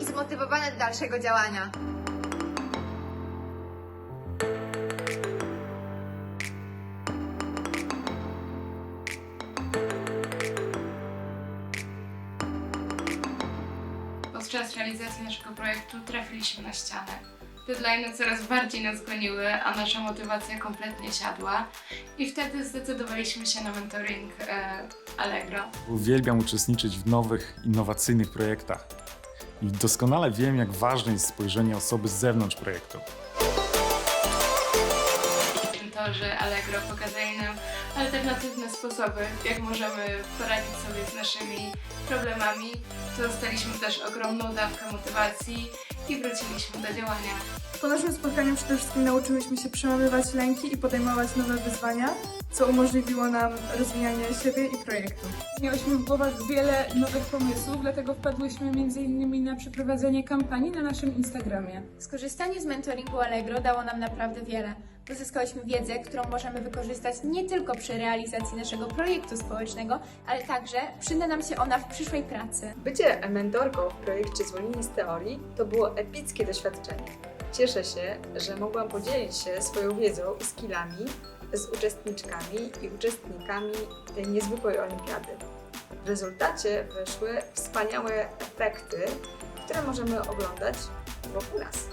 zmotywowane do dalszego działania. Podczas realizacji naszego projektu trafiliśmy na ścianę. Deadline'y coraz bardziej nas goniły, a nasza motywacja kompletnie siadła. I wtedy zdecydowaliśmy się na mentoring e, Allegro. Uwielbiam uczestniczyć w nowych, innowacyjnych projektach. I doskonale wiem, jak ważne jest spojrzenie osoby z zewnątrz projektu. Mentorzy Allegro pokazali nam alternatywne sposoby, jak możemy poradzić sobie z naszymi problemami. Dostaliśmy też ogromną dawkę motywacji i wróciliśmy do działania. Po naszym spotkaniu przede wszystkim nauczyłyśmy się przełamywać lęki i podejmować nowe wyzwania, co umożliwiło nam rozwijanie siebie i projektu. Miałyśmy w głowach wiele nowych pomysłów, dlatego wpadłyśmy m.in. na przeprowadzenie kampanii na naszym Instagramie. Skorzystanie z mentoringu Allegro dało nam naprawdę wiele. Uzyskałyśmy wiedzę, którą możemy wykorzystać nie tylko przy realizacji naszego projektu społecznego, ale także przyda nam się ona w przyszłej pracy. Bycie mentorką w projekcie Zwolnieni z Teorii to epickie doświadczenie. Cieszę się, że mogłam podzielić się swoją wiedzą i skillami z uczestniczkami i uczestnikami tej niezwykłej olimpiady. W rezultacie wyszły wspaniałe efekty, które możemy oglądać wokół nas.